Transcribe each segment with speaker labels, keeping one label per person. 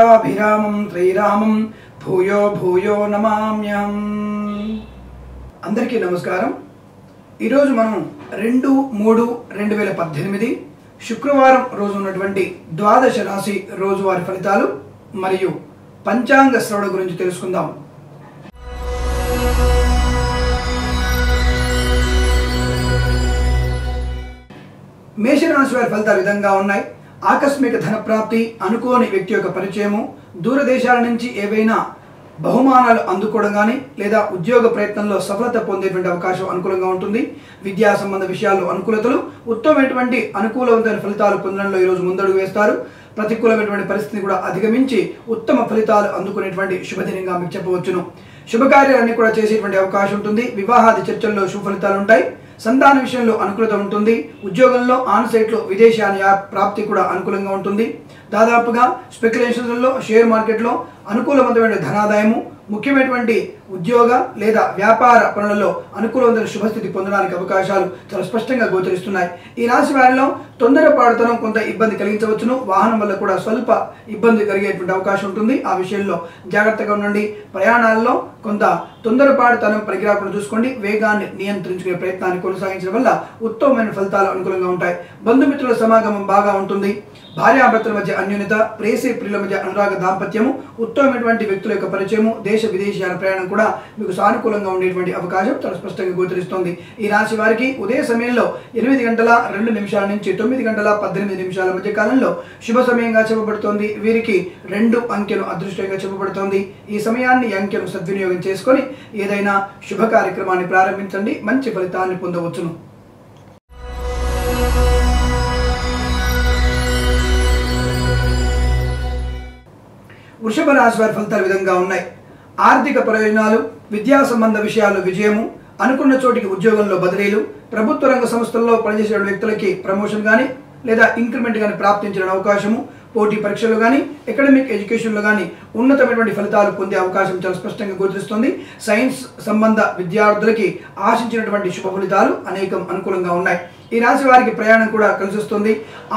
Speaker 1: లోకాభిరామం శ్రీరామం భూయో భూయో నమామ్యం అందరికీ నమస్కారం. ఈరోజు మనం రెండు మూడు రెండు వేల పద్దెనిమిది శుక్రవారం రోజు ఉన్నటువంటి ద్వాదశ రాశి రోజువారి ఫలితాలు మరియు పంచాంగ శ్రవణ గురించి తెలుసుకుందాం. మేషరాశి వారి ఫలితాలు విధంగా ఉన్నాయి. ఆకస్మిక ధన ప్రాప్తి అనుకోని వ్యక్తి యొక్క పరిచయము దూరదేశాల నుంచి ఏవైనా బహుమానాలు అందుకోవడం కానీ లేదా ఉద్యోగ ప్రయత్నంలో సఫలత పొందేటువంటి అవకాశం అనుకూలంగా ఉంటుంది. విద్యా సంబంధ విషయాలు అనుకూలతలు ఉత్తమమైనటువంటి అనుకూలవంతమైన ఫలితాలు పొందడంలో ఈరోజు ముందడుగు వేస్తారు. ప్రతికూలమైనటువంటి పరిస్థితిని కూడా అధిగమించి ఉత్తమ ఫలితాలు అందుకునేటువంటి శుభదినంగా మీకు చెప్పవచ్చును. శుభకార్యాలన్నీ కూడా చేసేటువంటి అవకాశం ఉంటుంది. వివాహాది చర్చల్లో శుభ ఫలితాలు ఉంటాయి. సంతాన విషయంలో అనుకూలత ఉంటుంది. ఉద్యోగంలో ఆన్ సైట్లో విదేశాన్ని ప్రాప్తి కూడా అనుకూలంగా ఉంటుంది. దాదాపుగా స్పెక్యులేషన్లలో షేర్ మార్కెట్లో అనుకూలవంతమైన ధనాదాయము ముఖ్యమైనటువంటి ఉద్యోగ లేదా వ్యాపార పనులలో అనుకూలవంతమైన శుభస్థితి పొందడానికి అవకాశాలు చాలా స్పష్టంగా గోచరిస్తున్నాయి. ఈ రాశి వారిలో తొందరపాటుతనం కొంత ఇబ్బంది కలిగించవచ్చును. వాహనం వల్ల కూడా స్వల్ప ఇబ్బంది కలిగేటువంటి అవకాశం ఉంటుంది. ఆ విషయంలో జాగ్రత్తగా ఉండండి. ప్రయాణాల్లో కొంత తొందరపాటుతనం పరిగిరాకుండా చూసుకోండి. వేగాన్ని నియంత్రించుకునే ప్రయత్నాన్ని కొనసాగించడం వల్ల ఉత్తమమైన ఫలితాలు అనుకూలంగా ఉంటాయి. బంధుమిత్రుల సమాగమం బాగా ఉంటుంది. భార్యాభర్తల మధ్య అన్యోన్యత ప్రేసే ప్రియుల మధ్య అనురాగ దాంపత్యము ఉత్తమమైనటువంటి వ్యక్తుల యొక్క పరిచయము దేశ విదేశీయాల ప్రయాణం కూడా మీకు సానుకూలంగా ఉండేటువంటి అవకాశం చాలా స్పష్టంగా గోచరిస్తోంది. ఈ రాశి వారికి ఉదయ సమయంలో ఎనిమిది గంటల రెండు నిమిషాల నుంచి తొమ్మిది గంటల పద్దెనిమిది నిమిషాల మధ్య కాలంలో శుభ సమయంగా చెప్పబడుతోంది. వీరికి రెండు అంకెలు అదృష్టంగా చెప్పబడుతోంది. ఈ సమయాన్ని అంకెను సద్వినియోగం చేసుకొని ఏదైనా శుభ కార్యక్రమాన్ని ప్రారంభించండి. మంచి ఫలితాన్ని పొందవచ్చును. వృషభ రాశి వారి ఫలితాలు విధంగా ఉన్నాయి. ఆర్థిక ప్రయోజనాలు విద్యా సంబంధ విషయాల్లో విజయము అనుకున్న చోటికి ఉద్యోగంలో బదిలీలు ప్రభుత్వ రంగ సంస్థల్లో పనిచేసే వ్యక్తులకి ప్రమోషన్ కానీ లేదా ఇంక్రిమెంట్ కానీ ప్రాప్తించిన అవకాశము పోటీ పరీక్షలు కానీ అకాడమిక్ ఎడ్యుకేషన్లో కానీ ఉన్నతమైనటువంటి ఫలితాలు పొందే అవకాశం చాలా స్పష్టంగా గోచరిస్తుంది సైన్స్ సంబంధ విద్యార్థులకి ఆశించినటువంటి శుభ ఫలితాలు అనేకం అనుకూలంగా ఉన్నాయి. ఈ రాశి వారికి ప్రయాణం కూడా కలిసి వస్తుంది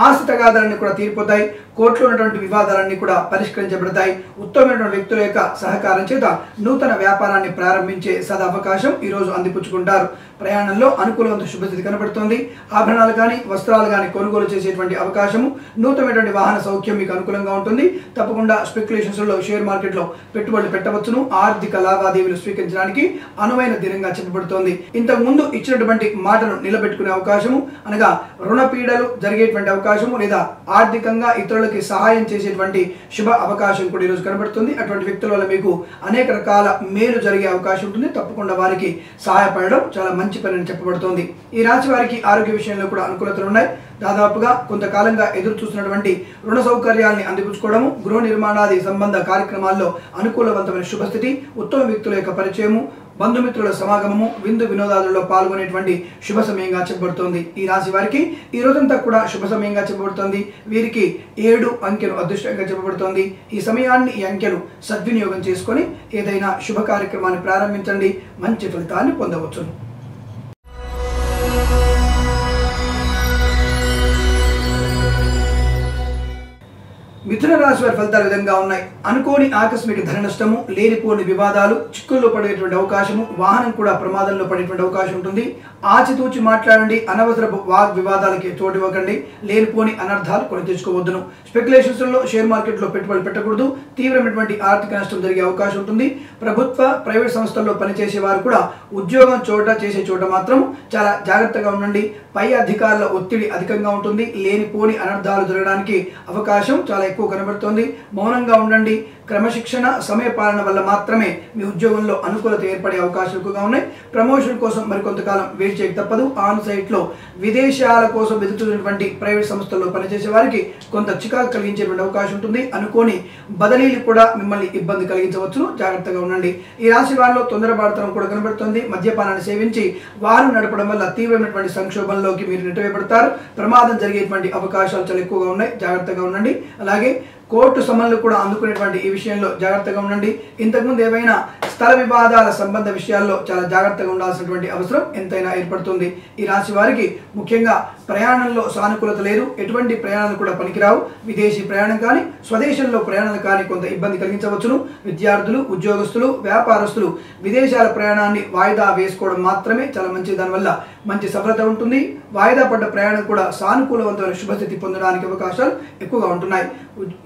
Speaker 1: ఆస్తి తగాదాలన్నీ కూడా తీరిపోతాయి. కోర్టులో ఉన్నటువంటి వివాదాలన్నీ కూడా పరిష్కరించబడతాయి. ఉత్తమమైనటువంటి వ్యక్తుల యొక్క సహకారం చేత నూతన వ్యాపారాన్ని ప్రారంభించే సదవకాశం ఈ రోజు అందిపుచ్చుకుంటారు. ప్రయాణంలో అనుకూలవంత శుభస్థితి కనబడుతోంది. ఆభరణాలు కానీ వస్త్రాలు కానీ కొనుగోలు చేసేటువంటి అవకాశము నూతనమైనటువంటి వాహన సౌఖ్యం మీకు అనుకూలంగా ఉంటుంది. తప్పకుండా స్పెక్యులేషన్స్లో షేర్ మార్కెట్లో పెట్టుబడులు పెట్టవచ్చును. ఆర్థిక లావాదేవీలు స్వీకరించడానికి అనువైన దినంగా చెప్పబడుతోంది. ఇంతకు ముందు ఇచ్చినటువంటి మాటను నిలబెట్టుకునే అవకాశము అనగా రుణపీడలు జరిగేటువంటి అవకాశము లేదా ఆర్థికంగా ఇతరులకి సహాయం చేసేటువంటి శుభ అవకాశం కూడా ఈరోజు కనబడుతుంది. అటువంటి వ్యక్తుల వల్ల మీకు అనేక రకాల మేలు జరిగే అవకాశం ఉంటుంది. తప్పకుండా వారికి సహాయపడడం చాలా మంచి పని అని చెప్పబడుతోంది. ఈ రాశి వారికి ఆరోగ్య విషయంలో కూడా అనుకూలతలు ఉన్నాయి. దాదాపుగా కొంతకాలంగా ఎదురు చూస్తున్నటువంటి రుణ సౌకర్యాల్ని అందిపుచ్చుకోవడము గృహ నిర్మాణాది సంబంధ కార్యక్రమాల్లో అనుకూలవంతమైన శుభస్థితి ఉత్తమ వ్యక్తుల యొక్క పరిచయము బంధుమిత్రుల సమాగమము విందు వినోదాలలో పాల్గొనేటువంటి శుభ సమయంగా చెప్పబడుతోంది. ఈ రాశి వారికి ఈ రోజంతా కూడా శుభ సమయంగా చెప్పబడుతోంది. వీరికి ఏడు అంకెలు అదృష్టంగా చెప్పబడుతోంది. ఈ సమయాన్ని ఈ అంకెలు సద్వినియోగం చేసుకొని ఏదైనా శుభ కార్యక్రమాన్ని ప్రారంభించండి. మంచి ఫలితాన్ని పొందవచ్చును. మిథున రాశి వారి ఫలితాలు విధంగా ఉన్నాయి. అనుకోని ఆకస్మిక ధన నష్టము లేనిపోని వివాదాలు చిక్కుల్లో పడేటువంటి అవకాశము వాహనం కూడా ప్రమాదంలో పడేటువంటి అవకాశం ఉంటుంది. ఆచితూచి మాట్లాడండి అనవసర వాగ్ వివాదాలకి చోటు ఇవ్వకండి. లేనిపోని అనర్థాలు కొని తెచ్చుకోవద్దును స్పెక్యులేషన్స్లో షేర్ మార్కెట్లో పెట్టుబడులు పెట్టకూడదు. తీవ్రమైనటువంటి ఆర్థిక నష్టం జరిగే అవకాశం ఉంటుంది. ప్రభుత్వ ప్రైవేట్ సంస్థల్లో పనిచేసే వారు కూడా ఉద్యోగం చోట చేసే చోట మాత్రం చాలా జాగ్రత్తగా ఉండండి. పై అధికారుల ఒత్తిడి అధికంగా ఉంటుంది. లేనిపోని అనర్థాలు జరగడానికి అవకాశం చాలా ఎక్కువ కనబడుతోంది. మౌనంగా ఉండండి. క్రమశిక్షణ సమయపాలన వల్ల మాత్రమే మీ ఉద్యోగంలో అనుకూలత ఏర్పడే అవకాశాలు ఎక్కువగా ఉన్నాయి. ప్రమోషన్ కోసం మరికొంతకాలం వెయిట్ చేయక తప్పదు. ఆన్ సైట్లో విదేశాల కోసం వెతుకుతున్నటువంటి ప్రైవేట్ సంస్థల్లో పనిచేసే వారికి కొంత చికాకు కలిగించేటువంటి అవకాశం ఉంటుంది. అనుకోని బదిలీలు కూడా మిమ్మల్ని ఇబ్బంది కలిగించవచ్చును. జాగ్రత్తగా ఉండండి. ఈ రాశి వారిలో తొందరపడతనం కూడా కనబడుతుంది. మద్యపానాన్ని సేవించి వారు నడపడం వల్ల తీవ్రమైనటువంటి సంక్షోభంలోకి మీరు నెట్టవేయబడతారు. ప్రమాదం జరిగేటువంటి అవకాశాలు చాలా ఎక్కువగా ఉన్నాయి. జాగ్రత్తగా ఉండండి. అలాగే కోర్టు సమన్లు కూడా అందుకునేటువంటి ఈ విషయంలో జాగ్రత్తగా ఉండండి. ఇంతకుముందు ఏవైనా స్థల వివాదాల సంబంధ విషయాల్లో చాలా జాగ్రత్తగా ఉండాల్సినటువంటి అవసరం ఎంతైనా ఏర్పడుతుంది. ఈ రాశి వారికి ముఖ్యంగా ప్రయాణంలో సానుకూలత లేదు. ఎటువంటి ప్రయాణాలు కూడా పనికిరావు. విదేశీ ప్రయాణం కానీ స్వదేశంలో ప్రయాణాలు కానీ కొంత ఇబ్బంది కలిగించవచ్చును. విద్యార్థులు ఉద్యోగస్తులు వ్యాపారస్తులు విదేశాల ప్రయాణాన్ని వాయిదా వేసుకోవడం మాత్రమే చాలా మంచి దానివల్ల మంచి సఫలత ఉంటుంది. వాయిదా పడ్డ ప్రయాణం కూడా సానుకూలవంతమైన శుభస్థితి పొందడానికి అవకాశాలు ఎక్కువగా ఉంటున్నాయి.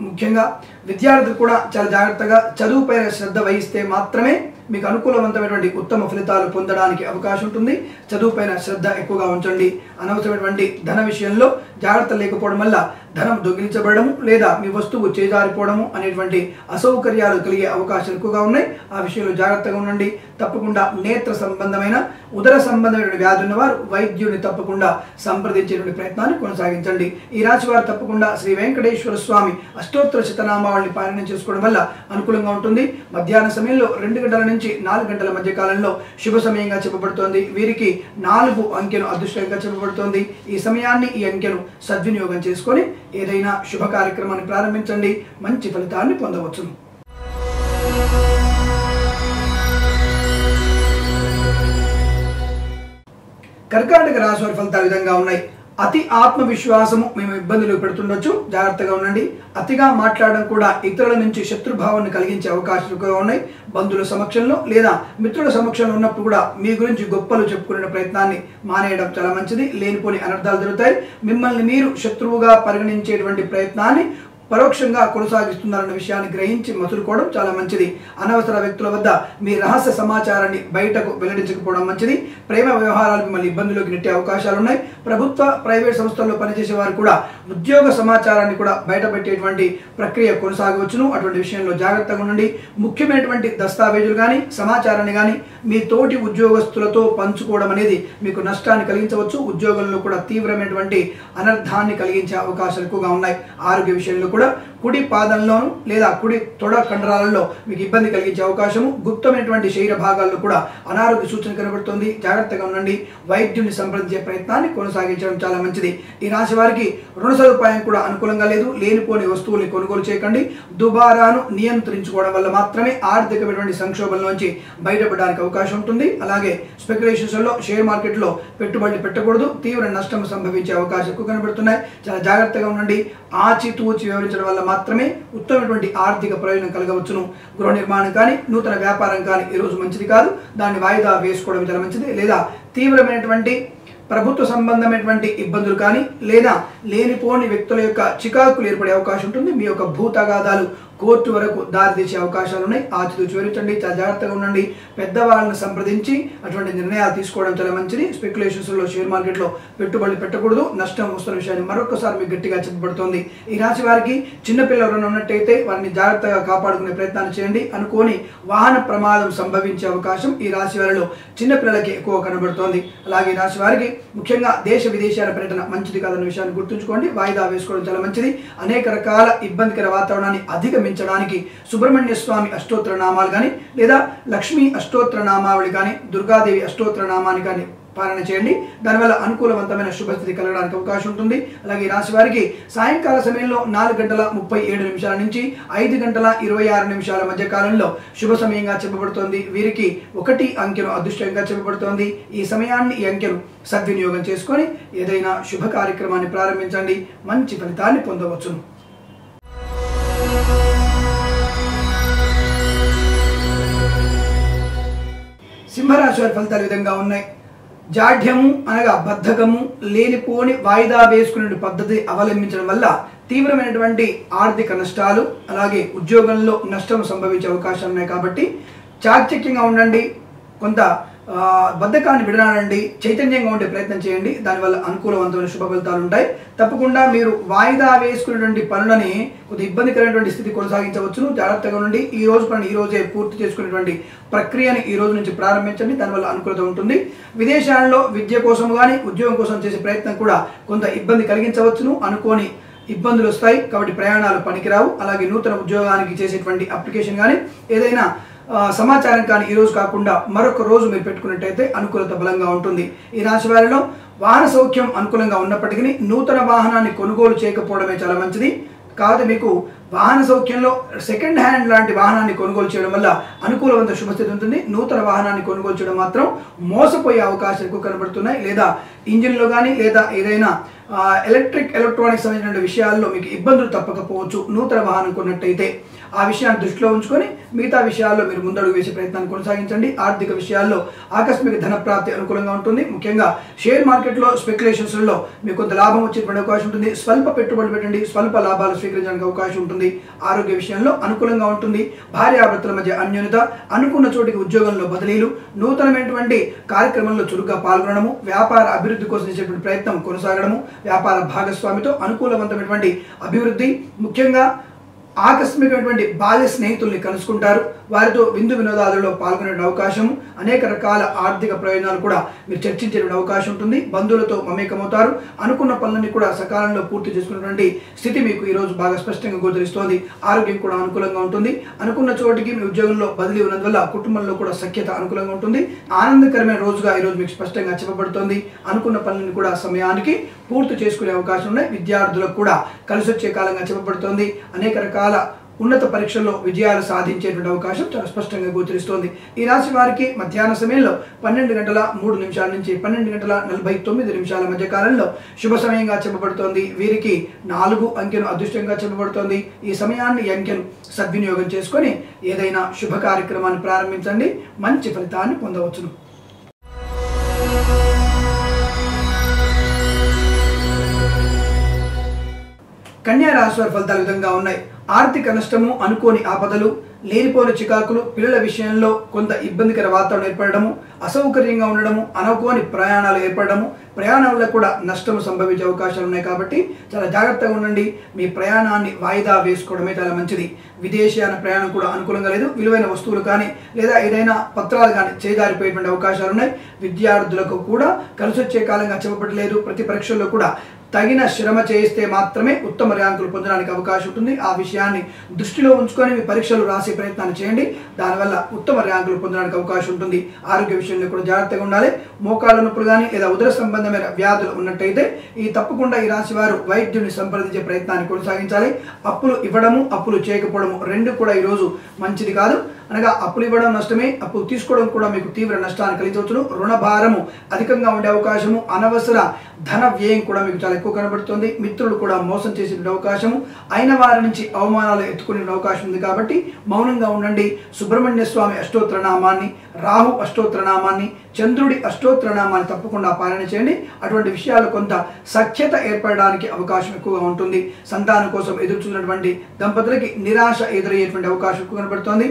Speaker 1: ముఖ్యంగా విద్యార్థులు కూడా చాలా జాగ్రత్తగా చదువుపైన శ్రద్ధ వహిస్తే మాత్రమే మీకు అనుకూలవంతమైనటువంటి ఉత్తమ ఫలితాలు పొందడానికి అవకాశం ఉంటుంది. చదువుపైన శ్రద్ధ ఎక్కువగా ఉంచండి. అనవసరమైనటువంటి ధన విషయంలో జాగ్రత్త లేకపోవడం వల్ల ధనం దొంగిలించబడము లేదా మీ వస్తువు చేజారిపోవడము అనేటువంటి అసౌకర్యాలు కలిగే అవకాశాలు ఎక్కువగా ఉన్నాయి. ఆ విషయంలో జాగ్రత్తగా ఉండండి. తప్పకుండా నేత్ర సంబంధమైన ఉదర సంబంధమైన వ్యాధి ఉన్నవారు వైద్యుని తప్పకుండా సంప్రదించేటువంటి ప్రయత్నాన్ని కొనసాగించండి. ఈ రాశి వారు తప్పకుండా శ్రీ వెంకటేశ్వర స్వామి అష్టోత్తర శతనామావళిని పారాయణం చేసుకోవడం వల్ల అనుకూలంగా ఉంటుంది. మధ్యాహ్న సమయంలో రెండు గంటల నుంచి నాలుగు గంటల మధ్య కాలంలో శుభ సమయంగా చెప్పబడుతోంది. వీరికి నాలుగు అంకెను అదృష్టంగా చెప్పబడుతోంది. ఈ సమయాన్ని ఈ అంకెను సద్వినియోగం చేసుకొని ఏదైనా శుభ కార్యక్రమాన్ని ప్రారంభించండి. మంచి ఫలితాన్ని పొందవచ్చును. కర్కాటక రాశి వారి ఫలితాలు విధంగా ఉన్నాయి. అతి ఆత్మవిశ్వాసము మేము ఇబ్బందులు పెడుతుండొచ్చు. జాగ్రత్తగా ఉండండి. అతిగా మాట్లాడడం కూడా ఇతరుల నుంచి శత్రుభావాన్ని కలిగించే అవకాశాలు కూడా ఉన్నాయి. బంధువుల సమక్షంలో లేదా మిత్రుల సమక్షంలో ఉన్నప్పుడు కూడా మీ గురించి గొప్పలు చెప్పుకునే ప్రయత్నాన్ని మానేయడం చాలా మంచిది. లేనిపోని అనర్థాలు జరుగుతాయి. మిమ్మల్ని మీరు శత్రువుగా పరిగణించేటువంటి ప్రయత్నాన్ని పరోక్షంగా కొనసాగిస్తున్నారన్న విషయాన్ని గ్రహించి మసులుకోవడం చాలా మంచిది. అనవసర వ్యక్తుల వద్ద మీ రహస్య సమాచారాన్ని బయటకు వెల్లడించకపోవడం మంచిది. ప్రేమ వ్యవహారాలు మిమ్మల్ని ఇబ్బందులోకి నెట్టే అవకాశాలు ఉన్నాయి ప్రభుత్వ ప్రైవేట్ సంస్థల్లో పనిచేసే వారు కూడా ఉద్యోగ సమాచారాన్ని కూడా బయటపెట్టేటువంటి ప్రక్రియ కొనసాగవచ్చును. అటువంటి విషయంలో జాగ్రత్తగా ఉండండి. ముఖ్యమైనటువంటి దస్తావేజులు కానీ సమాచారాన్ని కానీ మీ తోటి ఉద్యోగస్తులతో పంచుకోవడం అనేది మీకు నష్టాన్ని కలిగించవచ్చు. ఉద్యోగంలో కూడా తీవ్రమైనటువంటి అనర్థాన్ని కలిగించే అవకాశాలు ఎక్కువగా ఉన్నాయి. ఆరోగ్య విషయంలో కూడా కుడి పాదంలోను లేదా కుడి తొడ కండరాలలో మీకు ఇబ్బంది కలిగించే అవకాశము. గుప్తమైనటువంటి శరీర భాగాల్లో కూడా అనారోగ్య సూచన కనబడుతుంది. జాగ్రత్తగా ఉండండి. వైద్యుని సంప్రదించే ప్రయత్నాన్ని కొనసాగించడం చాలా మంచిది. ఈ రాశి వారికి రుణ సదుపాయం కూడా అనుకూలంగా లేదు. లేనిపోని వస్తువుల్ని కొనుగోలు చేయకండి. దుబారాను నియంత్రించుకోవడం వల్ల మాత్రమే ఆర్థికమైనటువంటి సంక్షోభంలోంచి బయటపడడానికి అవకాశం ఉంటుంది. అలాగే స్పెక్యులేషన్స్లో షేర్ మార్కెట్లో పెట్టుబడులు పెట్టకూడదు. తీవ్ర నష్టం సంభవించే అవకాశం ఎక్కువ కనబడుతున్నాయి. చాలా జాగ్రత్తగా ఉండండి. ఆచితూచి వివరించడం వల్ల మాత్రమే ఉత్తమమైనటువంటి ఆర్థిక ప్రయోజనం కలగవచ్చును. గృహ నిర్మాణం కానీ నూతన వ్యాపారం కానీ ఈరోజు మంచిది కాదు. దాన్ని వాయిదా వేసుకోవడం చాలా మంచిది. లేదా తీవ్రమైనటువంటి ప్రభుత్వ సంబంధమైనటువంటి ఇబ్బందులు కానీ లేదా లేనిపోని వ్యక్తుల యొక్క చికాకులు ఏర్పడే అవకాశం ఉంటుంది. మీ యొక్క భూతగాదాలు కోర్టు వరకు దారితీసే అవకాశాలు ఉన్నాయి. ఆచితూచి వివరించండి చాలా జాగ్రత్తగా ఉండండి. పెద్దవాళ్ళని సంప్రదించి అటువంటి నిర్ణయాలు తీసుకోవడం చాలా మంచిది. స్పెక్యులేషన్స్లో షేర్ మార్కెట్లో పెట్టుబడులు పెట్టకూడదు. నష్టం వస్తున్న విషయాన్ని మరొకసారి మీకు గట్టిగా చెప్పబడుతోంది. ఈ రాశి వారికి చిన్నపిల్లలు ఉన్నట్టయితే వారిని జాగ్రత్తగా కాపాడుకునే ప్రయత్నాలు చేయండి. అనుకోని వాహన ప్రమాదం సంభవించే అవకాశం ఈ రాశి వారిలో చిన్నపిల్లలకి ఎక్కువ కనబడుతోంది. అలాగే ఈ రాశి వారికి ముఖ్యంగా దేశ విదేశాల పర్యటన మంచిది కాదన్న విషయాన్ని గుర్తుంచుకోండి. వాయిదా వేసుకోవడం చాలా మంచిది. అనేక రకాల ఇబ్బందికర వాతావరణాన్ని అధిగమించడానికి సుబ్రహ్మణ్య స్వామి అష్టోత్తర నామాలు కానీ లేదా లక్ష్మీ అష్టోత్తర నామావళి కానీ దుర్గాదేవి అష్టోత్తర నామాన్ని కానీ పాలన చేయండి. దానివల్ల అనుకూలవంతమైన శుభస్థితి కలగడానికి అవకాశం ఉంటుంది. అలాగే రాశి వారికి సాయంకాల సమయంలో నాలుగు గంటల ముప్పై ఏడు నిమిషాల నుంచి ఐదు గంటల ఇరవై ఆరు నిమిషాల మధ్య కాలంలో శుభ సమయంగా చెప్పబడుతోంది. వీరికి ఒకటి అంకెను అదృష్టంగా చెప్పబడుతోంది. ఈ సమయాన్ని ఈ అంకెను సద్వినియోగం చేసుకొని ఏదైనా శుభ కార్యక్రమాన్ని ప్రారంభించండి. మంచి ఫలితాన్ని పొందవచ్చును. సింహరాశి వారి ఫలితాలు విధంగా ఉన్నాయి. జాఢ్యము అనగా బద్ధకము లేనిపోని వాయిదా వేసుకునే పద్ధతి అవలంబించడం వల్ల తీవ్రమైనటువంటి ఆర్థిక నష్టాలు అలాగే ఉద్యోగంలో నష్టం సంభవించే అవకాశాలు ఉన్నాయి కాబట్టి చాకచక్యంగా ఉండండి. కొంత బద్ధకాన్ని విడనాడండి చైతన్యంగా ఉండే ప్రయత్నం చేయండి. దానివల్ల అనుకూలవంతమైన శుభ ఫలితాలు ఉంటాయి. తప్పకుండా మీరు వాయిదా వేసుకునేటువంటి పనులని కొద్ది ఇబ్బందికరమైనటువంటి స్థితి కొనసాగించవచ్చును. జాగ్రత్తగా నుండి ఈ రోజు పని ఈ రోజే పూర్తి చేసుకునేటువంటి ప్రక్రియని ఈ రోజు నుంచి ప్రారంభించండి. దానివల్ల అనుకూలత ఉంటుంది. విదేశాల్లో విద్య కోసం కానీ ఉద్యోగం కోసం చేసే ప్రయత్నం కూడా కొంత ఇబ్బంది కలిగించవచ్చును. అనుకోని ఇబ్బందులు వస్తాయి. కాబట్టి ప్రయాణాలు పనికిరావు. అలాగే నూతన ఉద్యోగానికి చేసేటువంటి అప్లికేషన్ కానీ ఏదైనా సమాచారం కానీ ఈరోజు కాకుండా మరొక రోజు మీరు పెట్టుకున్నట్టయితే అనుకూలత బలంగా ఉంటుంది. ఈ రాశి వారిలో వాహన సౌఖ్యం అనుకూలంగా ఉన్నప్పటికీ నూతన వాహనాన్ని కొనుగోలు చేయకపోవడమే చాలా మంచిది. కాదు మీకు వాహన సౌఖ్యంలో సెకండ్ హ్యాండ్ లాంటి వాహనాన్ని కొనుగోలు చేయడం వల్ల అనుకూలవంత శుభస్థితి ఉంటుంది. నూతన వాహనాన్ని కొనుగోలు చేయడం మాత్రం మోసపోయే అవకాశాలు ఎక్కువ కనబడుతున్నాయి. లేదా ఇంజిన్లో కానీ లేదా ఏదైనా ఎలక్ట్రిక్ ఎలక్ట్రానిక్స్ సంబంధించిన విషయాల్లో మీకు ఇబ్బందులు తప్పకపోవచ్చు. నూతన వాహనం కొన్నట్టయితే ఆ విషయాన్ని దృష్టిలో ఉంచుకొని మిగతా విషయాల్లో మీరు ముందడుగు వేసే ప్రయత్నాన్ని కొనసాగించండి. ఆర్థిక విషయాల్లో ఆకస్మిక ధన ప్రాప్తి అనుకూలంగా ఉంటుంది. ముఖ్యంగా షేర్ మార్కెట్లో స్పెక్యులేషన్స్లో మీకు కొంత లాభం వచ్చేటువంటి అవకాశం ఉంటుంది. స్వల్ప పెట్టుబడులు పెట్టండి. స్వల్ప లాభాలు స్వీకరించడానికి అవకాశం ఉంటుంది. ఆరోగ్య విషయంలో అనుకూలంగా ఉంటుంది. భార్యాభర్తల మధ్య అన్యోన్యత అనుకున్న చోటికి ఉద్యోగంలో బదిలీలు నూతనమైనటువంటి కార్యక్రమంలో చురుగ్గా పాల్గొనడము వ్యాపార అభివృద్ధి కోసం చేసేటువంటి ప్రయత్నం కొనసాగడము వ్యాపార భాగస్వామితో అనుకూలవంతమైనటువంటి అభివృద్ధి ముఖ్యంగా ఆకస్మికమైనటువంటి బాల్య స్నేహితుల్ని కలుసుకుంటారు. వారితో విందు వినోదాలలో పాల్గొనే అవకాశం అనేక రకాల ఆర్థిక ప్రయోజనాలు కూడా మీరు చర్చించే అవకాశం ఉంటుంది. బంధువులతో మమేకమవుతారు. అనుకున్న పనులన్నీ కూడా సకాలంలో పూర్తి చేసుకున్నటువంటి స్థితి మీకు ఈరోజు బాగా స్పష్టంగా గోచరిస్తోంది. ఆరోగ్యం కూడా అనుకూలంగా ఉంటుంది. అనుకున్న చోటికి మీ ఉద్యోగంలో బదిలీ ఉన్నందువల్ల కుటుంబంలో కూడా సఖ్యత అనుకూలంగా ఉంటుంది. ఆనందకరమైన రోజుగా ఈరోజు మీకు స్పష్టంగా చెప్పబడుతోంది. అనుకున్న పనులను కూడా సమయానికి పూర్తి చేసుకునే అవకాశం ఉన్నాయి. విద్యార్థులకు కూడా కలిసి వచ్చే కాలంగా చెప్పబడుతోంది. అనేక రకాల ఉన్నత పరీక్షల్లో విజయాలు సాధించేటువంటి అవకాశం చాలా స్పష్టంగా గోచరిస్తోంది. ఈ రాశి వారికి మధ్యాహ్న సమయంలో పన్నెండు గంటల మూడు నిమిషాల నుంచి పన్నెండు గంటల నలభై తొమ్మిది నిమిషాల మధ్య కాలంలో శుభ సమయంగా చెప్పబడుతోంది. వీరికి నాలుగు అంకెను అదృష్టంగా చెప్పబడుతోంది. ఈ సమయాన్ని అంకెను సద్వినియోగం చేసుకొని ఏదైనా శుభ కార్యక్రమాన్ని ప్రారంభించండి. మంచి ఫలితాన్ని పొందవచ్చును. కన్యారాశి వారి ఫలితాలు విధంగా ఉన్నాయి. ఆర్థిక నష్టము అనుకోని ఆపదలు లేనిపోని చికాకులు పిల్లల విషయంలో కొంత ఇబ్బందికర వాతావరణం ఏర్పడము అసౌకర్యంగా ఉండడము అనుకోని ప్రయాణాలు ఏర్పడము ప్రయాణంలో కూడా నష్టము సంభవించే అవకాశాలు ఉన్నాయి కాబట్టి చాలా జాగ్రత్తగా ఉండండి. మీ ప్రయాణాన్ని వాయిదా వేసుకోవడమే చాలా మంచిది. విదేశీయాన ప్రయాణం కూడా అనుకూలంగా లేదు. విలువైన వస్తువులు కానీ లేదా ఏదైనా పత్రాలు కానీ చేదారిపోయేటువంటి అవకాశాలు ఉన్నాయి. విద్యార్థులకు కూడా కలిసి వచ్చే కాలంగా చెప్పబడలేదు. ప్రతి పరీక్షల్లో కూడా తగిన శ్రమ చేస్తే మాత్రమే ఉత్తమ ర్యాంకులు పొందడానికి అవకాశం ఉంటుంది. ఆ విషయాన్ని దృష్టిలో ఉంచుకొని మీ పరీక్షలు రాసే ప్రయత్నాన్ని చేయండి. దానివల్ల ఉత్తమ ర్యాంకులు పొందడానికి అవకాశం ఉంటుంది. ఆరోగ్య విషయంలో కూడా జాగ్రత్తగా ఉండాలి. మోకాళ్ళ నొప్పులు కానీ లేదా ఉదర సంబంధమైన వ్యాధులు ఉన్నట్టయితే ఈ తప్పకుండా ఈ రాశి వారు వైద్యుని సంప్రదించే ప్రయత్నాన్ని కొనసాగించాలి. అప్పులు ఇవ్వడము అప్పులు చేయకపోవడము రెండు కూడా ఈరోజు మంచిది కాదు. అనగా అప్పులు ఇవ్వడం నష్టమే అప్పులు తీసుకోవడం కూడా మీకు తీవ్ర నష్టాన్ని కలిగించవచ్చును. రుణభారము అధికంగా ఉండే అవకాశము అనవసర ధన వ్యయం కూడా మీకు చాలా ఎక్కువ కనబడుతుంది. మిత్రులు కూడా మోసం చేసిన అవకాశము అయిన వారి నుంచి అవమానాలు ఎత్తుకునే అవకాశం ఉంది కాబట్టి మౌనంగా ఉండండి. సుబ్రహ్మణ్య స్వామి అష్టోత్తరనామాన్ని రాహు అష్టోత్తరనామాన్ని చంద్రుడి అష్టోత్తరనామాన్ని తప్పకుండా పాలన చేయండి. అటువంటి విషయాలు కొంత సఖ్యత ఏర్పడడానికి అవకాశం ఎక్కువగా ఉంటుంది. సంతానం కోసం ఎదురు చూసినటువంటి దంపతులకి నిరాశ ఎదురయ్యేటువంటి అవకాశం ఎక్కువ కనబడుతోంది.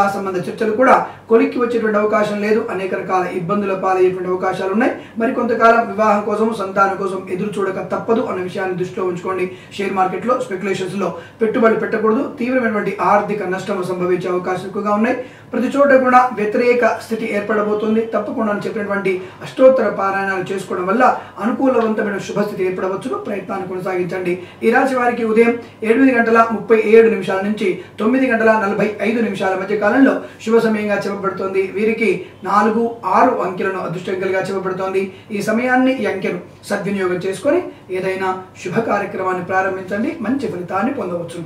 Speaker 1: వివాహ సంబంధ చర్చలు కూడా కొలిక్కి వచ్చేటువంటి అవకాశం లేదు. అనేక రకాల ఇబ్బందుల పాలయ్యేటువంటి అవకాశాలు ఉన్నాయి. మరి కొంతకాలం వివాహం కోసం సంతానం కోసం ఎదురు చూడక తప్పదు అన్న విషయాన్ని దృష్టిలో ఉంచుకోండి. షేర్ మార్కెట్లో స్పెక్యులేషన్స్లో పెట్టుబడి పెట్టకూడదు. తీవ్రమైనటువంటి ఆర్థిక నష్టం సంభవించే అవకాశం ఎక్కువగా ఉన్నాయి. ప్రతి చోట కూడా వ్యతిరేక స్థితి ఏర్పడబోతుంది. తప్పకుండా చెప్పినటువంటి అష్టోత్తర పారాయణాలు చేసుకోవడం వల్ల అనుకూలవంతమైన శుభస్థితి ఏర్పడవచ్చును. ప్రయత్నాన్ని కొనసాగించండి. ఈ రాశి వారికి ఉదయం ఎనిమిది గంటల ముప్పై ఏడు నిమిషాల నుంచి తొమ్మిది గంటల నలభై ఐదు నిమిషాల మధ్య కాలంలో శుభ సమయంగా చెప్పబడుతోంది. వీరికి నాలుగు ఆరు అంకెలను అదృష్టంకలుగా చెప్పబడుతోంది. ఈ సమయాన్ని ఈ అంకెను సద్వినియోగం చేసుకొని ఏదైనా శుభ కార్యక్రమాన్ని ప్రారంభించండి. మంచి ఫలితాన్ని పొందవచ్చు.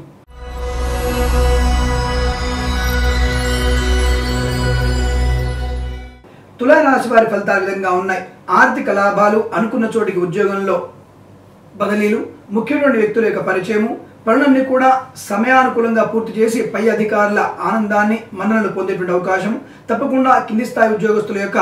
Speaker 1: తులారాశి వారి ఫలితాల విధంగా ఉన్నాయి. ఆర్థిక లాభాలు అనుకున్న చోటికి ఉద్యోగంలో బదిలీలు ముఖ్యమైన వ్యక్తుల యొక్క పరిచయము పనులన్నీ కూడా సమయానుకూలంగా పూర్తి చేసి పై అధికారుల ఆనందాన్ని మన్ననలు పొందేటువంటి అవకాశం తప్పకుండా కింది స్థాయి ఉద్యోగస్తుల యొక్క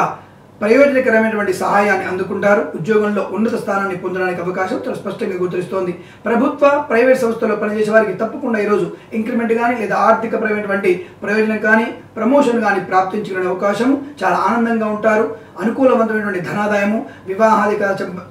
Speaker 1: ప్రయోజనకరమైనటువంటి సహాయాన్ని అందుకుంటారు. ఉద్యోగంలో ఉన్నత స్థానాన్ని పొందడానికి అవకాశం చాలా స్పష్టంగా గోచరిస్తోంది ప్రభుత్వ ప్రైవేట్ సంస్థల్లో పనిచేసే వారికి తప్పకుండా ఈరోజు ఇంక్రిమెంట్ కానీ లేదా ఆర్థికపరమైనటువంటి ప్రయోజనం కానీ ప్రమోషన్ కానీ ప్రాప్తించుకునే అవకాశం చాలా ఆనందంగా ఉంటారు. అనుకూలవంతమైనటువంటి ధనాదాయము వివాహాదిక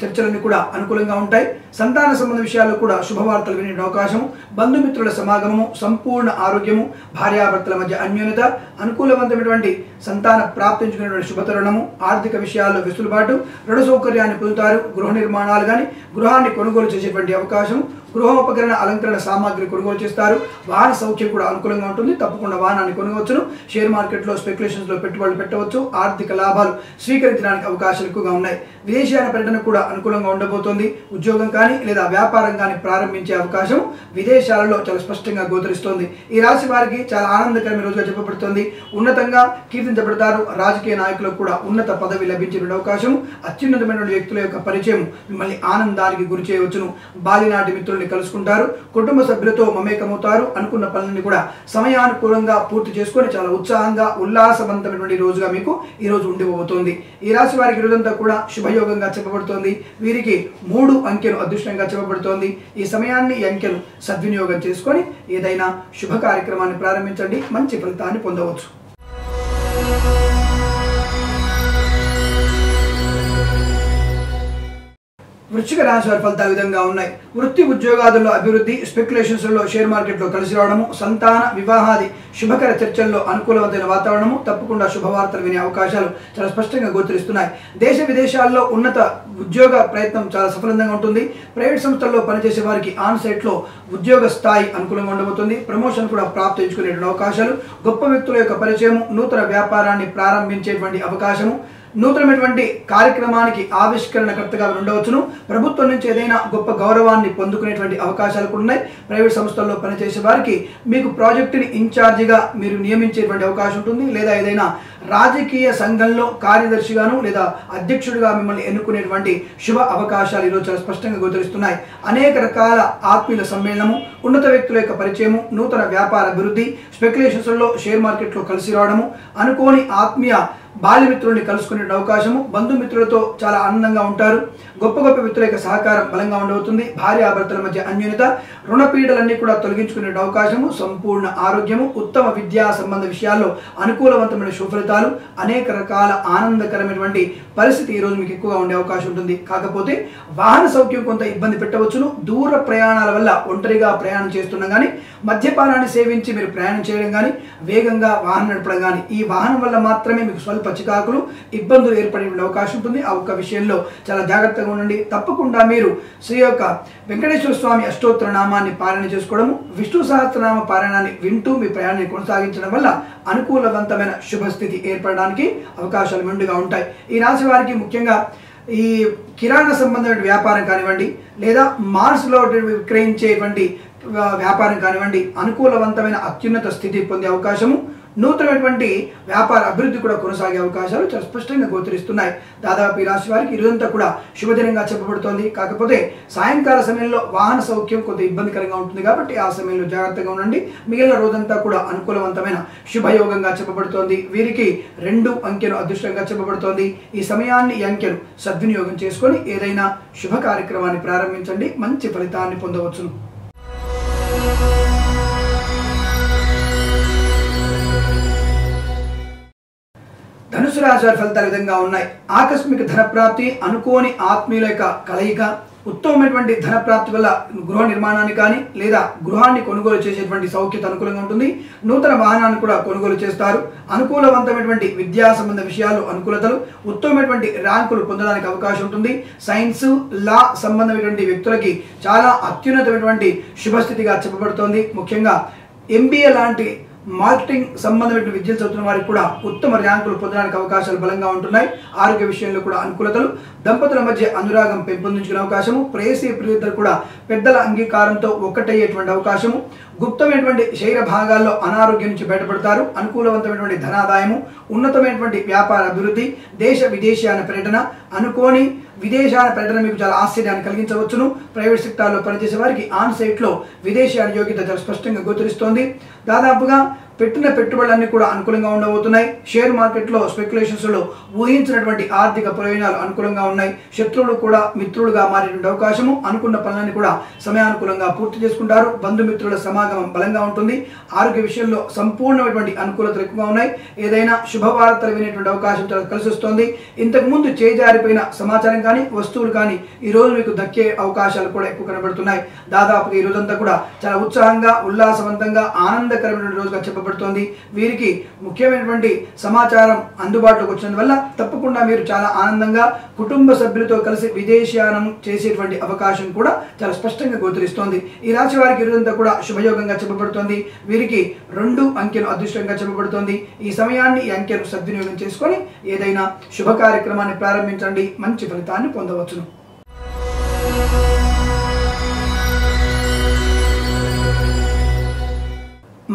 Speaker 1: చర్చలన్నీ కూడా అనుకూలంగా ఉంటాయి. సంతాన సంబంధ విషయాల్లో కూడా శుభవార్తలు వినే అవకాశం బంధుమిత్రుల సమాగమము సంపూర్ణ ఆరోగ్యము భార్యాభర్తల మధ్య అన్యోన్యత అనుకూలవంతమైనటువంటి సంతాన ప్రాప్తించుకునేటువంటి శుభతరుణము ఆర్థిక విషయాల్లో వెసులుబాటు రుణ సౌకర్యాన్ని పొందుతారు గృహ నిర్మాణాలు కానీ గృహాన్ని కొనుగోలు చేసేటువంటి అవకాశం గృహోపకరణ అలంకరణ సామాగ్రి కొనుగోలు చేస్తారు. వాహన సౌఖ్యం కూడా అనుకూలంగా ఉంటుంది. తప్పకుండా వాహనాన్ని కొనుగోవచ్చును షేర్ మార్కెట్లో స్పెక్యులేషన్స్లో పెట్టుబడులు పెట్టవచ్చు. ఆర్థిక లాభాలు స్వీకరించడానికి అవకాశాలు ఎక్కువగా ఉన్నాయి. విదేశీయాన పర్యటన కూడా అనుకూలంగా ఉండబోతోంది. ఉద్యోగం కానీ లేదా వ్యాపారం కానీ ప్రారంభించే అవకాశం విదేశాలలో చాలా స్పష్టంగా గోచరిస్తోంది. ఈ రాశి వారికి చాలా ఆనందకరమైన రోజుగా చెప్పబడుతోంది. ఉన్నతంగా కీర్తించబడతారు. రాజకీయ నాయకులకు కూడా ఉన్నత పదవి లభించిన అవకాశం. అత్యున్నతమైన వ్యక్తుల యొక్క పరిచయం మిమ్మల్ని ఆనందానికి గురి చేయవచ్చును. బాలినాటి మిత్రులు మిత్రుల్ని కలుసుకుంటారు కుటుంబ సభ్యులతో మమేకమవుతారు అనుకున్న పనులని కూడా సమయానుకూలంగా పూర్తి చేసుకొని చాలా ఉత్సాహంగా ఉల్లాసవంతమైనటువంటి రోజుగా మీకు ఈ రోజు ఉండిపోబోతోంది ఈ రాశి వారికి రోజంతా కూడా శుభయోగంగా చెప్పబడుతోంది. వీరికి మూడు అంకెలు అదృష్టంగా చెప్పబడుతోంది. ఈ సమయాన్ని ఈ అంకెలు సద్వినియోగం చేసుకొని ఏదైనా శుభ కార్యక్రమాన్ని ప్రారంభించండి. మంచి ఫలితాన్ని పొందవచ్చు. వృశ్చిక రాశి వారి ఫలితాలు విధంగా ఉన్నాయి. వృత్తి ఉద్యోగాదుల్లో అభివృద్ధి స్పెక్యులేషన్స్లో షేర్ మార్కెట్లో కలిసి రావడము సంతాన వివాహాది శుభకర చర్చల్లో అనుకూలవంతమైన వాతావరణము తప్పకుండా శుభవార్తలు వినే అవకాశాలు చాలా స్పష్టంగా గోచరిస్తున్నాయి. దేశ విదేశాల్లో ఉన్నత ఉద్యోగ ప్రయత్నం చాలా సఫలంగా ఉంటుంది. ప్రైవేట్ సంస్థల్లో పనిచేసే వారికి ఆన్ సైట్లో ఉద్యోగ స్థాయి అనుకూలంగా ఉండబోతుంది. ప్రమోషన్ కూడా ప్రాప్తించుకునేటువంటి అవకాశాలు గొప్ప వ్యక్తుల యొక్క పరిచయం నూతన వ్యాపారాన్ని ప్రారంభించేటువంటి అవకాశము నూతనమైనటువంటి కార్యక్రమానికి ఆవిష్కరణకర్తగా ఉండవచ్చును ప్రభుత్వం నుంచి ఏదైనా గొప్ప గౌరవాన్ని పొందుకునేటువంటి అవకాశాలు కూడా ఉన్నాయి. ప్రైవేట్ సంస్థల్లో పనిచేసే వారికి మీకు ప్రాజెక్టుని ఇన్ఛార్జిగా మీరు నియమించేటువంటి అవకాశం ఉంటుంది. లేదా ఏదైనా రాజకీయ సంఘంలో కార్యదర్శిగాను లేదా అధ్యక్షుడిగా మిమ్మల్ని ఎన్నుకునేటువంటి శుభ అవకాశాలు ఈరోజు చాలా స్పష్టంగా గోచరిస్తున్నాయి. అనేక రకాల ఆత్మీయుల సమ్మేళనము ఉన్నత వ్యక్తుల యొక్క పరిచయము నూతన వ్యాపార అభివృద్ధి స్పెక్యులేషన్స్లో షేర్ మార్కెట్లో కలిసి రావడము అనుకోని ఆత్మీయ బాల్యమిత్రుల్ని కలుసుకునే అవకాశము బంధుమిత్రులతో చాలా ఆనందంగా ఉంటారు. గొప్ప గొప్ప మిత్రుల యొక్క సహకారం బలంగా ఉండవుతుంది భార్యాభర్తల మధ్య అన్యూనత రుణపీడలన్నీ కూడా తొలగించుకునే అవకాశము సంపూర్ణ ఆరోగ్యము ఉత్తమ విద్యా సంబంధ విషయాల్లో అనుకూలవంతమైన సుఫలితాలు అనేక రకాల ఆనందకరమైనటువంటి పరిస్థితి ఈ రోజు మీకు ఎక్కువగా ఉండే అవకాశం ఉంటుంది. కాకపోతే వాహన సౌఖ్యం కొంత ఇబ్బంది పెట్టవచ్చును. దూర ప్రయాణాల వల్ల ఒంటరిగా ప్రయాణం చేస్తున్నా కానీ మద్యపానాన్ని సేవించి మీరు ప్రయాణం చేయడం కానీ వేగంగా వాహనం నడపడం కానీ ఈ వాహనం వల్ల మాత్రమే మీకు స్వల్ప చికాకులు ఇబ్బందులు ఏర్పడే అవకాశం ఉంటుంది. ఆ ఒక్క విషయంలో చాలా జాగ్రత్తగా ఉండండి. తప్పకుండా మీరు శ్రీ యొక్క వెంకటేశ్వర స్వామి అష్టోత్తర నామాన్ని పారాయణ చేసుకోవడము విష్ణు సహస్రనామ పారాయణాన్ని వింటూ మీ ప్రయాణాన్ని కొనసాగించడం వల్ల అనుకూలవంతమైన శుభస్థితి. ఏర్పడడానికి అవకాశాలు మెండుగా ఉంటాయి. ఈ రాశి వారికి ముఖ్యంగా ఈ కిరాణా సంబంధమైన వ్యాపారం కానివ్వండి లేదా మార్స్లో విక్రయించేటువంటి వ్యాపారం కానివ్వండి అనుకూలవంతమైన అత్యున్నత స్థితి పొందే అవకాశము నూతనమైనటువంటి వ్యాపార అభివృద్ధి కూడా కొనసాగే అవకాశాలు చాలా స్పష్టంగా గోచరిస్తున్నాయి. దాదాపు ఈ రాశి వారికి ఇరుదంతా కూడా శుభదినంగా చెప్పబడుతోంది. కాకపోతే సాయంకాల సమయంలో వాహన సౌఖ్యం కొంత ఇబ్బందికరంగా ఉంటుంది కాబట్టి ఆ సమయంలో జాగ్రత్తగా ఉండండి. మిగిలిన రోజంతా కూడా అనుకూలవంతమైన శుభయోగంగా చెప్పబడుతోంది. వీరికి రెండు అంకెలు అదృష్టంగా చెప్పబడుతోంది. ఈ సమయాన్ని ఈ అంకెలు సద్వినియోగం చేసుకొని ఏదైనా శుభ కార్యక్రమాన్ని ప్రారంభించండి. మంచి ఫలితాన్ని పొందవచ్చును. ధనుసు రాశి వారి ఫలితాలు విధంగా ఉన్నాయి. ఆకస్మిక ధనప్రాప్తి అనుకోని ఆత్మీయుల యొక్క కలయిక ఉత్తమమైనటువంటి ధనప్రాప్తి వల్ల గృహ నిర్మాణాన్ని కానీ లేదా గృహాన్ని కొనుగోలు చేసేటువంటి సౌఖ్యత అనుకూలంగా ఉంటుంది. నూతన వాహనాన్ని కూడా కొనుగోలు చేస్తారు. అనుకూలవంతమైనటువంటి విద్యా సంబంధ విషయాలు అనుకూలతలు ఉత్తమమైనటువంటి ర్యాంకులు పొందడానికి అవకాశం ఉంటుంది. సైన్స్ లా సంబంధమైనటువంటి వ్యక్తులకి చాలా అత్యున్నతమైనటువంటి శుభస్థితిగా చెప్పబడుతోంది. ముఖ్యంగా ఎంబీఏ లాంటి మార్కెటింగ్ సంబంధమైన విద్యలు చదువుతున్న వారికి కూడా ఉత్తమ ర్యాంకులు పొందడానికి అవకాశాలు బలంగా ఉంటున్నాయి. ఆరోగ్య విషయంలో కూడా అనుకూలతలు. దంపతుల మధ్య అనురాగం పెంపొందించుకునే అవకాశము. ప్రేసీ ప్రియుద్దరు కూడా పెద్దల అంగీకారంతో ఒక్కటయ్యేటువంటి అవకాశము. గుప్తమైనటువంటి శరీర భాగాల్లో అనారోగ్యం నుంచి బయటపడతారు. అనుకూలవంతమైనటువంటి ధనాదాయము. ఉన్నతమైనటువంటి వ్యాపార అభివృద్ధి. దేశ విదేశీయాన పర్యటన. అనుకోని విదేశాల పర్యటన మీకు చాలా ఆశ్చర్యాన్ని కలిగించవచ్చును. ప్రైవేట్ సెక్టార్లో పనిచేసే వారికి ఆన్ సైట్లో విదేశీ యోగ్యత చాలా స్పష్టంగా గోచరిస్తోంది. దాదాపుగా పెట్టిన పెట్టుబడులన్నీ కూడా అనుకూలంగా ఉండబోతున్నాయి. షేర్ మార్కెట్లో స్పెక్యులేషన్స్లో ఊహించినటువంటి ఆర్థిక ప్రయోజనాలు అనుకూలంగా ఉన్నాయి. శత్రువులు కూడా మిత్రులుగా మారేటువంటి అవకాశము. అనుకున్న పనులన్నీ కూడా సమయానుకూలంగా పూర్తి చేసుకుంటారు. బంధుమిత్రుల సమాగమం బలంగా ఉంటుంది. ఆరోగ్య విషయంలో సంపూర్ణమైనటువంటి అనుకూలతలు ఎక్కువగా ఉన్నాయి. ఏదైనా శుభవార్తలు వినేటువంటి అవకాశం కలిసి వస్తుంది. ఇంతకుముందు చేజారిపోయిన సమాచారం కానీ వస్తువులు కానీ ఈ రోజు మీకు దక్కే అవకాశాలు కూడా ఎక్కువ కనబడుతున్నాయి. దాదాపుగా ఈ రోజంతా కూడా చాలా ఉత్సాహంగా ఉల్లాసవంతంగా ఆనందకరమైన రోజుగా చెప్పబడుతుంది వీరికి ముఖ్యమైనటువంటి సమాచారం అందుబాటులోకి వచ్చినందువల్ల తప్పకుండా మీరు చాలా ఆనందంగా కుటుంబ సభ్యులతో కలిసి విదేశయానం చేసేటువంటి అవకాశం కూడా చాలా స్పష్టంగా గోచరిస్తోంది. ఈ రాశి వారికి ఇరుదంతా కూడా శుభయోగంగా చెప్పబడుతోంది. వీరికి రెండు అంకెలు అదృష్టంగా చెప్పబడుతోంది. ఈ సమయాన్ని ఈ అంకెను సద్వినియోగం చేసుకొని ఏదైనా శుభ కార్యక్రమాన్ని ప్రారంభించండి. మంచి ఫలితాన్ని పొందవచ్చును.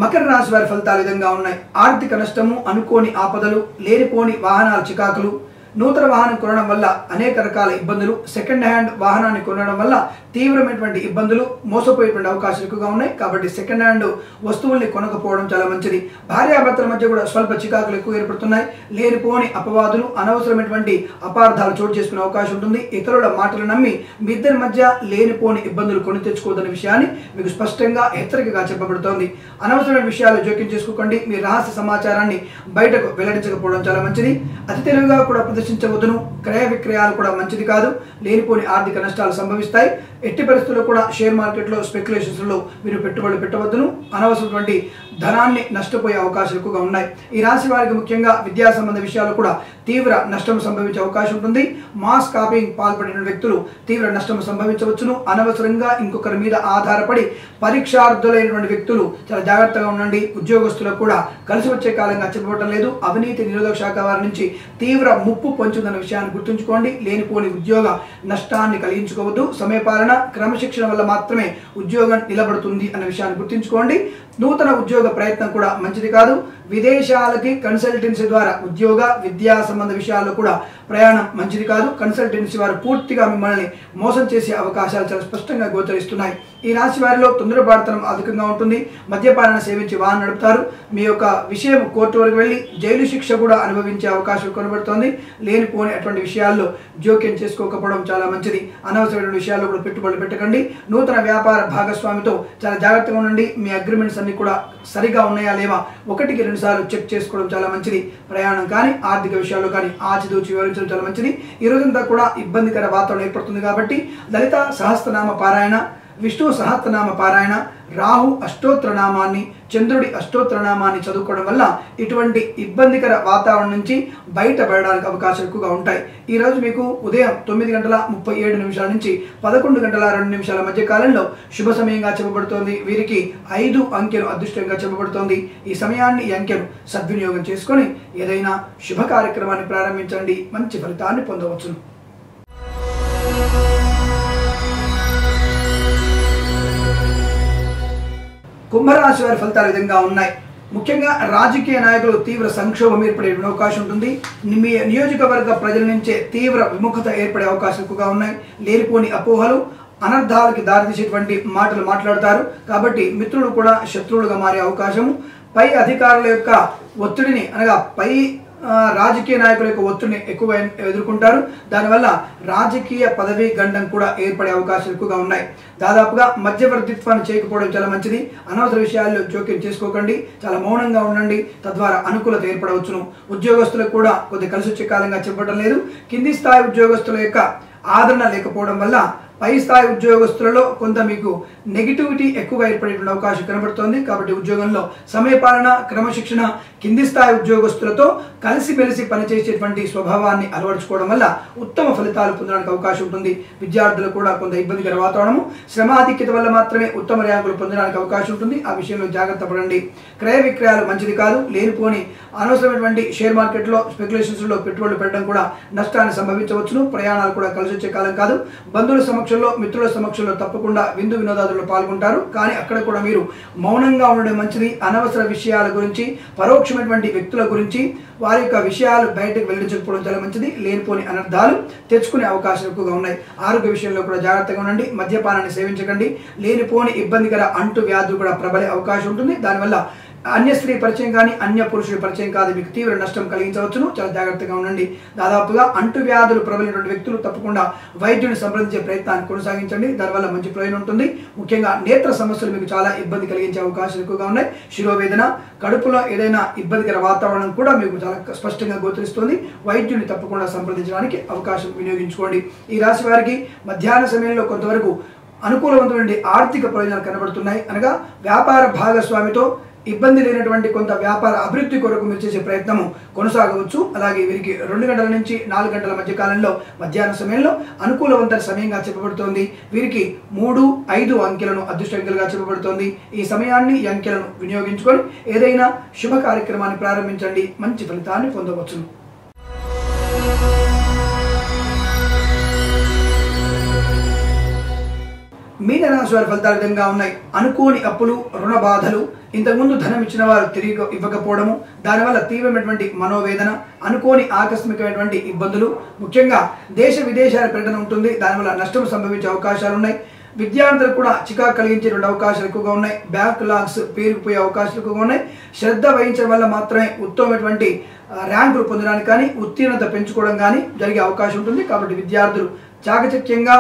Speaker 1: మకర రాశి వారి ఫలితాలు విధంగా ఉన్నాయి. ఆర్థిక నష్టము అనుకోని ఆపదలు లేనిపోని వాహనాల చికాకులు. నూతన వాహనం కొనడం వల్ల అనేక రకాల ఇబ్బందులు. సెకండ్ హ్యాండ్ వాహనాన్ని కొనడం వల్ల తీవ్రమైనటువంటి ఇబ్బందులు మోసపోయేటువంటి అవకాశాలు ఎక్కువగా ఉన్నాయి. కాబట్టి సెకండ్ హ్యాండ్ వస్తువుల్ని కొనకపోవడం చాలా మంచిది. భార్యాభర్తల మధ్య కూడా స్వల్ప చికాకులు ఎక్కువ ఏర్పడుతున్నాయి. లేనిపోని అపవాదులు అనవసరమైనటువంటి అపార్థాలు చోటు చేసుకునే అవకాశం ఉంటుంది. ఇతరుల మాటలు నమ్మి మీ ఇద్దరి మధ్య లేనిపోని ఇబ్బందులు కొని తెచ్చుకోదన్న విషయాన్ని మీకు స్పష్టంగా హెచ్చరికగా చెప్పబడుతోంది. అనవసరమైన విషయాలు జోక్యం చేసుకోకండి. మీ రహస్య సమాచారాన్ని బయటకు వెల్లడించకపోవడం చాలా మంచిది. అతి తెలివిగా కూడా ప్రదర్శించవద్దును. క్రయ విక్రయాలు కూడా మంచిది కాదు. లేనిపోని ఆర్థిక నష్టాలు సంభవిస్తాయి. ఎట్టి పరిస్థితుల్లో కూడా షేర్ మార్కెట్లో స్పెక్యులేషన్స్లో మీరు పెట్టుబడులు పెట్టవద్దును. అనవసరమైనటువంటి ధనాన్ని నష్టపోయే అవకాశాలు ఎక్కువగా ఉన్నాయి. ఈ రాశి వారికి ముఖ్యంగా విద్యా సంబంధ విషయాలు కూడా తీవ్ర నష్టం సంభవించే అవకాశం ఉంటుంది. మాస్ కాపింగ్ పాల్పడిన వ్యక్తులు తీవ్ర నష్టం సంభవించవచ్చును. అనవసరంగా ఇంకొకరి మీద ఆధారపడి పరీక్షార్థులైనటువంటి వ్యక్తులు చాలా జాగ్రత్తగా ఉండండి. ఉద్యోగస్తులకు కూడా కలిసి వచ్చే కాలంగా చెప్పబడటం లేదు. అవినీతి నిరోధక శాఖ వారి నుంచి తీవ్ర ముప్పు పొంచుతున్న విషయాన్ని గుర్తుంచుకోండి. లేనిపోని ఉద్యోగ నష్టాన్ని కలిగించుకోవద్దు. సమయపాలన క్రమశిక్షణ వల్ల మాత్రమే ఉద్యోగం నిలబడుతుంది అన్న విషయాన్ని గుర్తుంచుకోండి. నూతన ఉద్యోగ ప్రయత్నం కూడా మంచిది కాదు. విదేశాలకి కన్సల్టెన్సీ ద్వారా ఉద్యోగ విద్యా సంబంధ విషయాల్లో కూడా ప్రయాణం మంచిది కాదు. కన్సల్టెన్సీ వారు పూర్తిగా మిమ్మల్ని మోసం చేసే అవకాశాలు చాలా స్పష్టంగా గోచరిస్తున్నాయి. ఈ రాశి వారిలో తొందరపాడుతనం అధికంగా ఉంటుంది. మద్యపాన సేవించి వాహనం నడుపుతారు. మీ యొక్క విషయం కోర్టు వరకు వెళ్ళి జైలు శిక్ష కూడా అనుభవించే అవకాశం కనబడుతోంది. లేనిపోని అటువంటి విషయాల్లో జోక్యం చేసుకోకపోవడం చాలా మంచిది. అనవసరమైన విషయాల్లో కూడా పెట్టుబడులు పెట్టకండి. నూతన వ్యాపార భాగస్వామితో చాలా జాగ్రత్తగా ఉండండి. మీ అగ్రిమెంట్స్ అన్ని కూడా సరిగా ఉన్నాయా లేవా? ఒకటికి రెండు రెండుసార్లు చెక్ చేసుకోవడం చాలా మంచిది ప్రయాణం కానీ ఆర్థిక విషయాల్లో కానీ ఆచితూచి వివరించడం చాలా మంచిది. ఈ రోజంతా కూడా ఇబ్బందికర వాతావరణం ఏర్పడుతుంది కాబట్టి లలిత సహస్రనామ పారాయణ విష్ణు సహస్రనామ పారాయణ రాహు అష్టోత్తరనామాన్ని చంద్రుడి అష్టోత్తరనామాన్ని చదువుకోవడం వల్ల ఇటువంటి ఇబ్బందికర వాతావరణం నుంచి బయటపడడానికి అవకాశాలు ఎక్కువగా ఉంటాయి. ఈరోజు మీకు ఉదయం తొమ్మిది గంటల ముప్పై ఏడు నిమిషాల నుంచి పదకొండు గంటల రెండు నిమిషాల మధ్య కాలంలో శుభ సమయంగా చెప్పబడుతోంది. వీరికి ఐదు అంకెలు అదృష్టంగా చెప్పబడుతోంది. ఈ సమయాన్ని ఈ అంకెను సద్వినియోగం చేసుకొని ఏదైనా శుభ కార్యక్రమాన్ని ప్రారంభించండి. మంచి ఫలితాన్ని పొందవచ్చును. కుంభరాశి వారి ఫలితాలు విధంగా ఉన్నాయి. ముఖ్యంగా రాజకీయ నాయకులు తీవ్ర సంక్షోభం ఏర్పడే అవకాశం ఉంటుంది. మీ నియోజకవర్గ ప్రజల నుంచే తీవ్ర విముఖత ఏర్పడే అవకాశం ఎక్కువగా ఉన్నాయి. లేనిపోని అపోహలు అనర్థాలకి దారితీసేటువంటి మాటలు మాట్లాడతారు. కాబట్టి మిత్రులు కూడా శత్రువులుగా మారే అవకాశము. పై అధికారుల యొక్క ఒత్తిడిని అనగా పై రాజకీయ నాయకుల యొక్క ఒత్తిడిని ఎక్కువ ఎదుర్కొంటారు. దానివల్ల రాజకీయ పదవీ గండం కూడా ఏర్పడే అవకాశాలు ఎక్కువగా ఉన్నాయి. దాదాపుగా మధ్యవర్తిత్వాన్ని చేయకపోవడం చాలా మంచిది. అనవసర విషయాల్లో జోక్యం చేసుకోకండి. చాలా మౌనంగా ఉండండి. తద్వారా అనుకూలత ఏర్పడవచ్చును. ఉద్యోగస్తులకు కూడా కొద్ది కలిసి వచ్చే కాలంగా చెప్పడం లేదు. కింది స్థాయి ఉద్యోగస్తుల యొక్క ఆదరణ లేకపోవడం వల్ల పై స్థాయి ఉద్యోగస్తులలో కొంత మీకు నెగిటివిటీ ఎక్కువగా ఏర్పడేటువంటి అవకాశం కనబడుతోంది. కాబట్టి ఉద్యోగంలో సమయపాలన క్రమశిక్షణ కింది స్థాయి ఉద్యోగస్తులతో కలిసిమెలిసి పనిచేసేటువంటి స్వభావాన్ని అలవరుచుకోవడం వల్ల ఉత్తమ ఫలితాలు పొందడానికి అవకాశం ఉంటుంది. విద్యార్థులు కూడా కొంత ఇబ్బందికర వాతావరణము. శ్రమాధిక్యత వల్ల మాత్రమే ఉత్తమ ర్యాంకులు పొందడానికి అవకాశం ఉంటుంది. ఆ విషయంలో జాగ్రత్త పడండి. క్రయ విక్రయాలు మంచిది కాదు. లేనిపోని అనవసరమైనటువంటి షేర్ మార్కెట్లో స్పెక్యులేషన్స్లో పెట్టుబడులు పెట్టడం కూడా నష్టాన్ని సంభవించవచ్చును. ప్రయాణాలు కూడా కలిసి వచ్చే కాలం కాదు. బంధువుల సమక్షంలో మిత్రుల సమక్షంలో తప్పకుండా విందు వినోదాదులు పాల్గొంటారు. కానీ అక్కడ కూడా మీరు మౌనంగా ఉండడం మంచిది. అనవసర విషయాల గురించి పరోక్షమైనటువంటి వ్యక్తుల గురించి వారి యొక్క విషయాలు బయటకు వెల్లడించకపోవడం చాలా మంచిది. లేనిపోని అనర్థాలు తెచ్చుకునే అవకాశాలు ఎక్కువగా ఉన్నాయి. ఆరోగ్య విషయంలో కూడా జాగ్రత్తగా ఉండండి. మద్యపానాన్ని సేవించకండి. లేనిపోని ఇబ్బందికర అంటు వ్యాధులు కూడా ప్రబలే అవకాశం ఉంటుంది. దానివల్ల అన్య స్త్రీ పరిచయం కానీ అన్య పురుషుడి పరిచయం కాదు. మీకు తీవ్ర నష్టం కలిగించవచ్చును. చాలా జాగ్రత్తగా ఉండండి. దాదాపుగా అంటువ్యాధులు ప్రబలినటువంటి వ్యక్తులు తప్పకుండా వైద్యుని సంప్రదించే ప్రయత్నాన్ని కొనసాగించండి. దానివల్ల మంచి ప్రయోజనం ఉంటుంది. ముఖ్యంగా నేత్ర సమస్యలు మీకు చాలా ఇబ్బంది కలిగించే అవకాశాలు ఎక్కువగా ఉన్నాయి. శిరోవేదన కడుపులో ఏదైనా ఇబ్బందికర వాతావరణం కూడా మీకు చాలా స్పష్టంగా గోచరిస్తుంది. వైద్యుని తప్పకుండా సంప్రదించడానికి అవకాశం వినియోగించుకోండి. ఈ రాశి వారికి మధ్యాహ్న సమయంలో కొంతవరకు అనుకూలవంతమైన ఆర్థిక ప్రయోజనాలు కనబడుతున్నాయి. అనగా వ్యాపార భాగస్వామితో ఇబ్బంది లేనటువంటి కొంత వ్యాపార అభివృద్ధి కొరకు మీరు చేసే ప్రయత్నము కొనసాగవచ్చు. అలాగే వీరికి రెండు గంటల నుంచి నాలుగు గంటల మధ్య కాలంలో మధ్యాహ్న సమయంలో అనుకూలవంత సమయంగా చెప్పబడుతోంది. వీరికి మూడు ఐదు అంకెలను అదృష్ట అంకెలుగా చెప్పబడుతోంది. ఈ సమయాన్ని ఈ అంకెలను వినియోగించుకొని ఏదైనా శుభ కార్యక్రమాన్ని ప్రారంభించండి. మంచి ఫలితాన్ని పొందవచ్చును. మీనరాశి వారి ఫలితాలు విధంగా ఉన్నాయి. అనుకోని అప్పులు రుణ బాధలు ఇంతకుముందు ధనం ఇచ్చిన వారు తిరిగి ఇవ్వకపోవడము దానివల్ల తీవ్రమైనటువంటి మనోవేదన అనుకోని ఆకస్మికమైనటువంటి ఇబ్బందులు ముఖ్యంగా దేశ విదేశాల పర్యటన ఉంటుంది దానివల్ల నష్టం సంభవించే అవకాశాలు ఉన్నాయి. విద్యార్థులకు కూడా చికాకు కలిగించేటువంటి అవకాశాలు ఎక్కువగా ఉన్నాయి. బ్యాక్ లాగ్స్ పేరుకుపోయే అవకాశాలు ఎక్కువగా ఉన్నాయి. శ్రద్ధ వహించడం వల్ల మాత్రమే ఉత్తమమైనటువంటి ర్యాంకులు పొందడానికి కానీ ఉత్తీర్ణత పెంచుకోవడం కానీ జరిగే అవకాశం ఉంటుంది. కాబట్టి విద్యార్థులు చాకచక్యంగా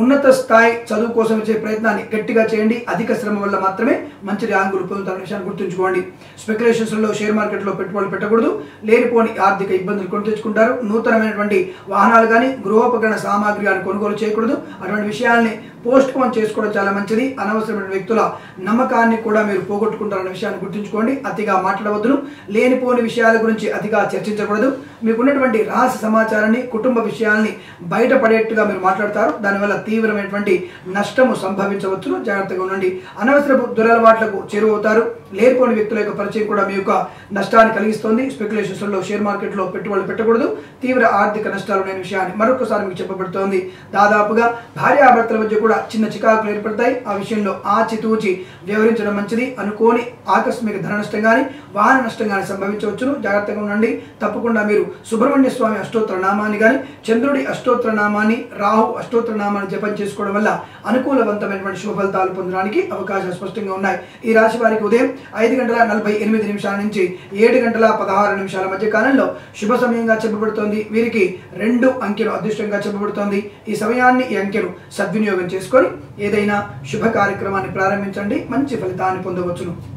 Speaker 1: ఉన్నత స్థాయి చదువు కోసం వచ్చే ప్రయత్నాన్ని గట్టిగా చేయండి. అధిక శ్రమ వల్ల మాత్రమే మంచి ర్యాంకులు పొందుతారనే విషయాన్ని గుర్తుంచుకోండి. స్పెక్యులేషన్స్లో షేర్ మార్కెట్లో పెట్టుబడులు పెట్టకూడదు. లేనిపోని ఆర్థిక ఇబ్బందులు కొని తెచ్చుకుంటారు. నూతనమైనటువంటి వాహనాలు కానీ గృహోపకరణ సామాగ్రి కానీ కొనుగోలు చేయకూడదు. అటువంటి విషయాల్ని పోస్ట్ పోన్ చేసుకోవడం చాలా మంచిది. అనవసరమైన వ్యక్తుల నమ్మకాన్ని కూడా మీరు పోగొట్టుకుంటారన్న విషయాన్ని గుర్తుంచుకోండి. అతిగా మాట్లాడవద్దును. లేనిపోని విషయాల గురించి అతిగా చర్చించకూడదు. మీకున్నటువంటి రహస్య సమాచారాన్ని కుటుంబ విషయాల్ని బయటపడేట్టుగా మీరు మాట్లాడతారు. దానివల్ల తీవ్రమైనటువంటి నష్టము సంభవించవచ్చును. జాగ్రత్తగా ఉండండి. అనవసరపు దురలవాట్లకు చేరువవుతారు. లేనిపోని వ్యక్తుల యొక్క పరిచయం కూడా మీ యొక్క నష్టాన్ని కలిగిస్తోంది. స్పెక్యులేషన్స్లో షేర్ మార్కెట్లో పెట్టుబడులు పెట్టకూడదు. తీవ్ర ఆర్థిక నష్టాలు లేని విషయాన్ని మరొకసారి మీకు చెప్పబడుతోంది. దాదాపుగా భార్యాభర్తల మధ్య కూడా కూడా చిన్న చికాకులు ఏర్పడతాయి. ఆ విషయంలో ఆచితూచి వ్యవహరించడం మంచిది. అనుకోని ఆకస్మిక ధన నష్టం కానీ వాహన నష్టం కానీ సంభవించవచ్చును. జాగ్రత్తగా ఉండండి. తప్పకుండా మీరు సుబ్రహ్మణ్య స్వామి అష్టోత్తర నామాన్ని కానీ చంద్రుడి అష్టోత్తర నామాన్ని రాహు అష్టోత్తర నామాన్ని జపం చేసుకోవడం వల్ల అనుకూలవంతమైనటువంటి శుభ ఫలితాలు పొందడానికి అవకాశాలు స్పష్టంగా ఉన్నాయి. ఈ రాశి వారికి ఉదయం ఐదు గంటల నలభై ఎనిమిది నిమిషాల నుంచి ఏడు గంటల పదహారు నిమిషాల మధ్య కాలంలో శుభ సమయంగా చెప్పబడుతోంది. వీరికి రెండు అంకెలు అదృష్టంగా చెప్పబడుతోంది. ఈ సమయాన్ని ఈ అంకెలు సద్వినియోగం చేసుకొని ఏదైనా శుభ కార్యక్రమాన్ని ప్రారంభించండి. మంచి ఫలితాన్ని పొందవచ్చును.